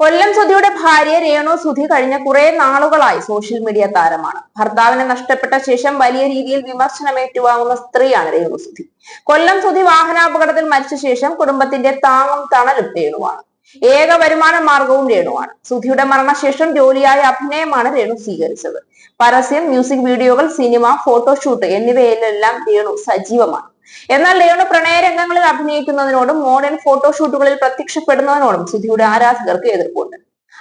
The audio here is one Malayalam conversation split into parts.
കൊല്ലം സുധിയുടെ ഭാര്യ രേണു സുധി കഴിഞ്ഞ കുറെ നാളുകളായി സോഷ്യൽ മീഡിയ താരമാണ്. ഭർത്താവിനെ നഷ്ടപ്പെട്ട ശേഷം വലിയ രീതിയിൽ വിമർശനം ഏറ്റുവാങ്ങുന്ന സ്ത്രീയാണ് രേണു സുധി. കൊല്ലം സുധി വാഹനാപകടത്തിൽ മരിച്ച ശേഷം കുടുംബത്തിന്റെ താങ്ങും തണലും രേണുവാണ്. ഏക വരുമാന മാർഗവും രേണുവാണ്. സുധിയുടെ മരണശേഷം ജോലിയായ അഭിനയമാണ് രേണു സ്വീകരിച്ചത്. പരസ്യം മ്യൂസിക് വീഡിയോകൾ സിനിമ ഫോട്ടോഷൂട്ട് എന്നിവയിലെല്ലാം രേണു സജീവമാണ്. എന്നാൽ രേണു പ്രണയരംഗങ്ങളിൽ അഭിനയിക്കുന്നതിനോടും മോഡേൺ ഫോട്ടോഷൂട്ടുകളിൽ പ്രത്യക്ഷപ്പെടുന്നതിനോടും സുധിയുടെ ആരാധകർക്ക് എതിർപ്പുണ്ട്.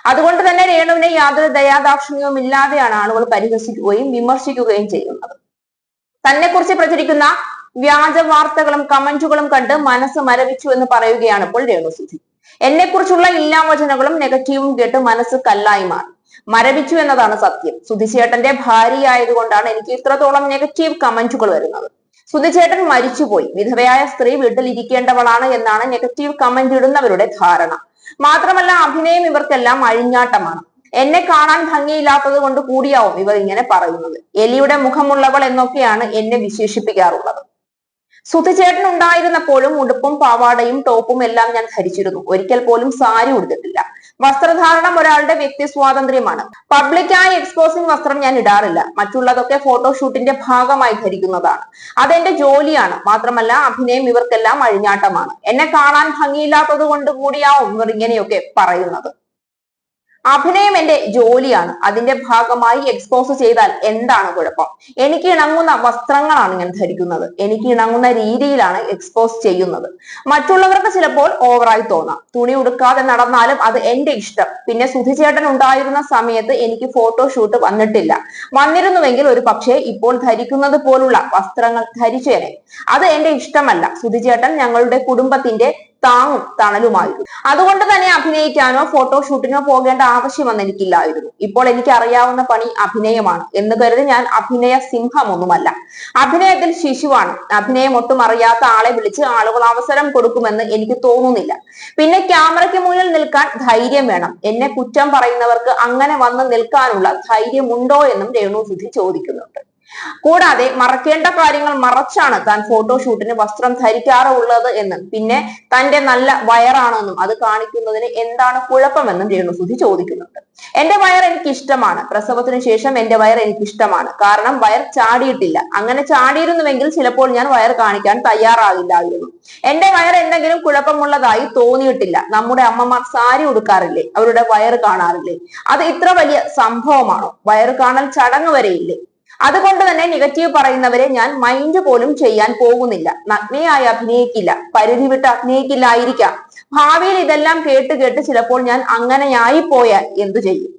അതുകൊണ്ട് തന്നെ രേണുവിനെ യാതൊരു ദയാദാക്ഷിണ്യവും ഇല്ലാതെയാണ് ആളുകൾ പരിഹസിക്കുകയും വിമർശിക്കുകയും ചെയ്യുന്നത്. തന്നെക്കുറിച്ച് പ്രചരിക്കുന്ന വ്യാജ വാർത്തകളും കമന്റുകളും കണ്ട് മനസ്സ് മരവിച്ചു എന്ന് പറയുകയാണ് ഇപ്പോൾ രേണു സുധി എന്നെ എല്ലാ വചനങ്ങളും നെഗറ്റീവും കേട്ട് മനസ്സ് കല്ലായി മാറി. മരവിച്ചു എന്നതാണ് സത്യം. സുധിച്ചേട്ടന്റെ ഭാര്യയായതുകൊണ്ടാണ് എനിക്ക് ഇത്രത്തോളം നെഗറ്റീവ് കമന്റുകൾ വരുന്നത്. സുധിച്ചേട്ടൻ മരിച്ചുപോയി. വിധവയായ സ്ത്രീ വീട്ടിൽ ഇരിക്കേണ്ടവളാണ് എന്നാണ് നെഗറ്റീവ് കമന്റ് ഇടുന്നവരുടെ ധാരണ. മാത്രമല്ല അഭിനയം ഇവർക്കെല്ലാം അഴിഞ്ഞാട്ടമാണ്. എന്നെ കാണാൻ ഭംഗിയില്ലാത്തത് കൊണ്ട് കൂടിയാവും ഇവർ ഇങ്ങനെ പറയുന്നത്. എലിയുടെ മുഖമുള്ളവൾ എന്നൊക്കെയാണ് എന്നെ വിശേഷിപ്പിക്കാറുള്ളത്. സുധിചേട്ടൻ ഉണ്ടായിരുന്നപ്പോഴും ഉടുപ്പും പാവാടയും ടോപ്പും എല്ലാം ഞാൻ ധരിച്ചിരുന്നു. ഒരിക്കൽ പോലും സാരി ഉടുത്തിട്ടില്ല. വസ്ത്രധാരണം ഒരാളുടെ വ്യക്തി സ്വാതന്ത്ര്യമാണ്. പബ്ലിക്കായി എക്സ്പോസിംഗ് വസ്ത്രം ഞാൻ ഇടാറില്ല. മറ്റുള്ളതൊക്കെ ഫോട്ടോഷൂട്ടിന്റെ ഭാഗമായി ധരിക്കുന്നതാണ്. അതെന്റെ ജോലിയാണ്. മാത്രമല്ല അഭിനയം ഇവർക്കെല്ലാം അഴിഞ്ഞാട്ടമാണ്. എന്നെ കാണാൻ ഭംഗിയില്ലാത്തത് കൊണ്ട് കൂടിയാവും ഇവർ ഇങ്ങനെയൊക്കെ പറയുന്നത്. അഭിനയം എന്റെ ജോലിയാണ്. അതിന്റെ ഭാഗമായി എക്സ്പോസ് ചെയ്താൽ എന്താണ് കുഴപ്പം? എനിക്ക് ഇണങ്ങുന്ന വസ്ത്രങ്ങളാണ് ഞാൻ ധരിക്കുന്നത്. എനിക്ക് ഇണങ്ങുന്ന രീതിയിലാണ് എക്സ്പോസ് ചെയ്യുന്നത്. മറ്റുള്ളവർക്ക് ചിലപ്പോൾ ഓവറായി തോന്നാം. തുണി ഉടുക്കാതെ നടന്നാലും അത് എന്റെ ഇഷ്ടം. പിന്നെ സുധിചേട്ടൻ ഉണ്ടായിരുന്ന സമയത്ത് എനിക്ക് ഫോട്ടോഷൂട്ട് വന്നിട്ടില്ല. വന്നിരുന്നുവെങ്കിൽ ഒരു പക്ഷേ ഇപ്പോൾ ധരിക്കുന്നത് പോലുള്ള വസ്ത്രങ്ങൾ ധരിച്ചേനെ. അത് എന്റെ ഇഷ്ടമല്ല. സുധിചേട്ടൻ ഞങ്ങളുടെ കുടുംബത്തിന്റെ താങ്ങും തണലുമായിരുന്നു. അതുകൊണ്ട് തന്നെ അഭിനയിക്കാനോ ഫോട്ടോഷൂട്ടിനോ പോകേണ്ട ആവശ്യം എനിക്കില്ലായിരുന്നു. ഇപ്പോൾ എനിക്ക് അറിയാവുന്ന പണി അഭിനയമാണ് എന്ന് കരുതി ഞാൻ അഭിനയ സിംഹമൊന്നുമല്ല. അഭിനയത്തിൽ ശിശുവാണ്. അഭിനയം ഒട്ടും അറിയാത്ത ആളെ വിളിച്ച് ആളുകൾ അവസരം കൊടുക്കുമെന്ന് എനിക്ക് തോന്നുന്നില്ല. പിന്നെ ക്യാമറയ്ക്ക് മുന്നിൽ നിൽക്കാൻ ധൈര്യം വേണം. എന്നെ കുറ്റം പറയുന്നവർക്ക് അങ്ങനെ വന്ന് നിൽക്കാനുള്ള ധൈര്യമുണ്ടോ എന്നും രേണു സുധി ചോദിക്കുന്നുണ്ട് കൂടാതെ മറക്കേണ്ട കാര്യങ്ങൾ മറച്ചാണ് താൻ ഫോട്ടോഷൂട്ടിന് വസ്ത്രം ധരിക്കാറുള്ളത് എന്നും. പിന്നെ തന്റെ നല്ല വയറാണെന്നും അത് കാണിക്കുന്നതിന് എന്താണ് കുഴപ്പമെന്നും രേണുസുധി ചോദിക്കുന്നുണ്ട്. എന്റെ വയർ എനിക്ക് ഇഷ്ടമാണ് പ്രസവത്തിന് ശേഷം എന്റെ വയർ എനിക്ക് ഇഷ്ടമാണ് കാരണം വയർ ചാടിയിട്ടില്ല. അങ്ങനെ ചാടിയിരുന്നുവെങ്കിൽ ചിലപ്പോൾ ഞാൻ വയർ കാണിക്കാൻ തയ്യാറാകില്ലായിരുന്നു. എന്റെ വയർ എന്തെങ്കിലും കുഴപ്പമുള്ളതായി തോന്നിയിട്ടില്ല. നമ്മുടെ അമ്മമാർ സാരി ഉടുക്കാറില്ലേ? അവരുടെ വയർ കാണാറില്ലേ? അത് ഇത്ര വലിയ സംഭവമാണോ? വയർ കാണൽ ചടങ്ങ് വരെയില്ലേ? അതുകൊണ്ട് തന്നെ നെഗറ്റീവ് പറയുന്നവരെ ഞാൻ മൈൻഡ് പോലും ചെയ്യാൻ പോകുന്നില്ല. നഗ്നയായി അഭിനയിക്കില്ല. പരിധി വിട്ട് അഭിനയിക്കില്ലായിരിക്കാം. ഭാവിയിൽ ഇതെല്ലാം കേട്ട് കേട്ട് ചിലപ്പോൾ ഞാൻ അങ്ങനെയായി പോയാൽ എന്തു ചെയ്യും?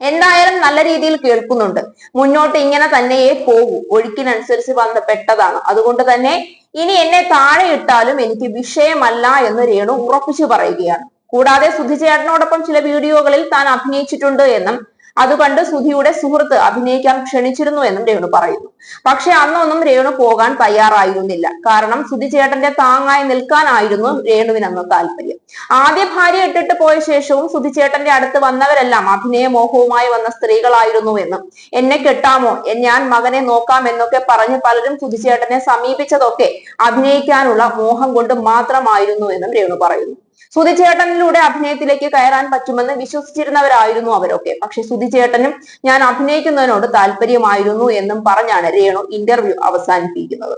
എന്തായാലും നല്ല രീതിയിൽ കേൾക്കുന്നുണ്ട്. മുന്നോട്ട് ഇങ്ങനെ തന്നെയേ പോകൂ. ഒഴുക്കിനനുസരിച്ച് ബന്ധപ്പെട്ടതാണ്. അതുകൊണ്ട് തന്നെ ഇനി എന്നെ താഴെ ഇട്ടാലും എനിക്ക് വിഷയമല്ല എന്ന് രേണു ഉറപ്പിച്ചു പറയുകയാണ്. കൂടാതെ സുധിചേട്ടനോടൊപ്പം ചില വീഡിയോകളിൽ താൻ അഭിനയിച്ചിട്ടുണ്ട് എന്നും അത് കണ്ട് സുധിയുടെ സുഹൃത്ത് അഭിനയിക്കാൻ ക്ഷണിച്ചിരുന്നു എന്നും രേണു പറയുന്നു. പക്ഷെ അന്നൊന്നും രേണു പോകാൻ തയ്യാറായിരുന്നില്ല. കാരണം സുധി ചേട്ടന്റെ താങ്ങായി നിൽക്കാനായിരുന്നു രേണുവിന് അന്ന് താല്പര്യം. ആദ്യ ഭാര്യ ഇട്ടിട്ട് പോയ ശേഷവും സുധി ചേട്ടന്റെ അടുത്ത് വന്നവരെല്ലാം അഭിനയ മോഹവുമായി വന്ന സ്ത്രീകളായിരുന്നു എന്നും. എന്നെ കെട്ടാമോ? ഞാൻ മകനെ നോക്കാം എന്നൊക്കെ പറഞ്ഞ് പലരും സുധി ചേട്ടനെ സമീപിച്ചതൊക്കെ അഭിനയിക്കാനുള്ള മോഹം കൊണ്ട് മാത്രമായിരുന്നു എന്നും രേണു പറയുന്നു. സുധിചേട്ടനിലൂടെ അഭിനയത്തിലേക്ക് കയറാൻ പറ്റുമെന്ന് വിശ്വസിച്ചിരുന്നവരായിരുന്നു അവരൊക്കെ. പക്ഷെ സുധിചേട്ടനും ഞാൻ അഭിനയിക്കുന്നതിനോട് താല്പര്യമായിരുന്നു എന്നും പറഞ്ഞാണ് രേണു ഇന്റർവ്യൂ അവസാനിപ്പിക്കുന്നത്.